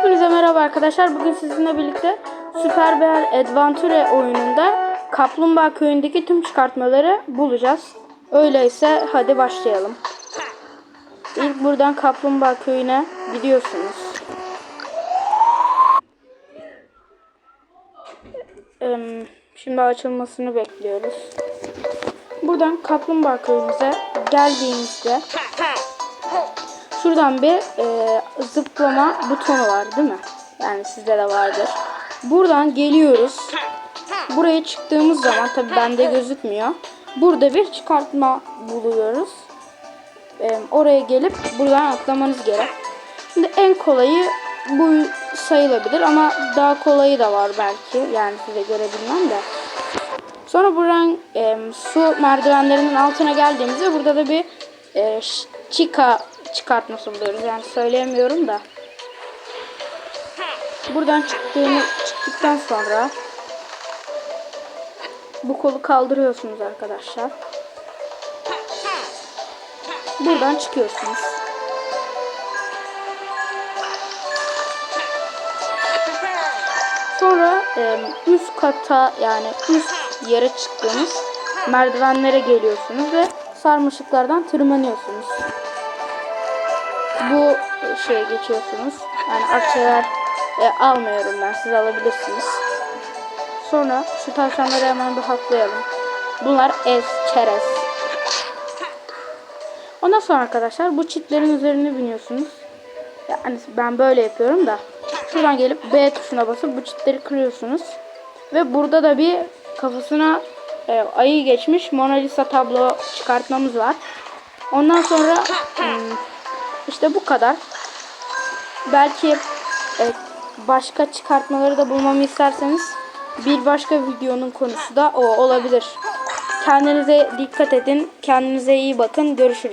Hepinize merhaba arkadaşlar. Bugün sizinle birlikte Super Bear Adventure oyununda Kaplumbağa Köyü'ndeki tüm çıkartmaları bulacağız. Öyleyse hadi başlayalım. İlk buradan Kaplumbağa Köyü'ne gidiyorsunuz. Şimdi açılmasını bekliyoruz. Buradan Kaplumbağa Köyü'nüze geldiğinizde Şuradan bir e, zıplama butonu var değil mi? Yani sizde de vardır. Buradan geliyoruz. Buraya çıktığımız zaman tabi bende gözükmüyor. Burada bir çıkartma buluyoruz. E, oraya gelip buradan atlamanız gerek. Şimdi en kolayı bu sayılabilir ama daha kolayı da var belki. Yani size göre bilmem de. Sonra buradan e, su merdivenlerinin altına geldiğimizde burada da bir e, Chica çıkartması buluyoruz. Yani söyleyemiyorum da. Buradan çıktığını, çıktıktan sonra bu kolu kaldırıyorsunuz arkadaşlar. Buradan çıkıyorsunuz. Sonra üst kata yani üst yere çıktığınız merdivenlere geliyorsunuz ve sarmaşıklardan tırmanıyorsunuz. Bu şeye geçiyorsunuz. Yani akçeler e, almıyorum ben siz alabilirsiniz. Sonra şu tavşanları hemen bir haklayalım. Bunlar ez, çerez. Ondan sonra arkadaşlar bu çitlerin üzerine biniyorsunuz. Yani ben böyle yapıyorum da. Şuradan gelip B tuşuna basıp bu çitleri kırıyorsunuz. Ve burada da bir kafasına e, ayı geçmiş Mona Lisa tablo çıkartmamız var. Ondan sonra hmm, işte bu kadar. Belki e, başka çıkartmaları da bulmamı isterseniz bir başka videonun konusu da o olabilir. Kendinize dikkat edin. Kendinize iyi bakın. Görüşürüz.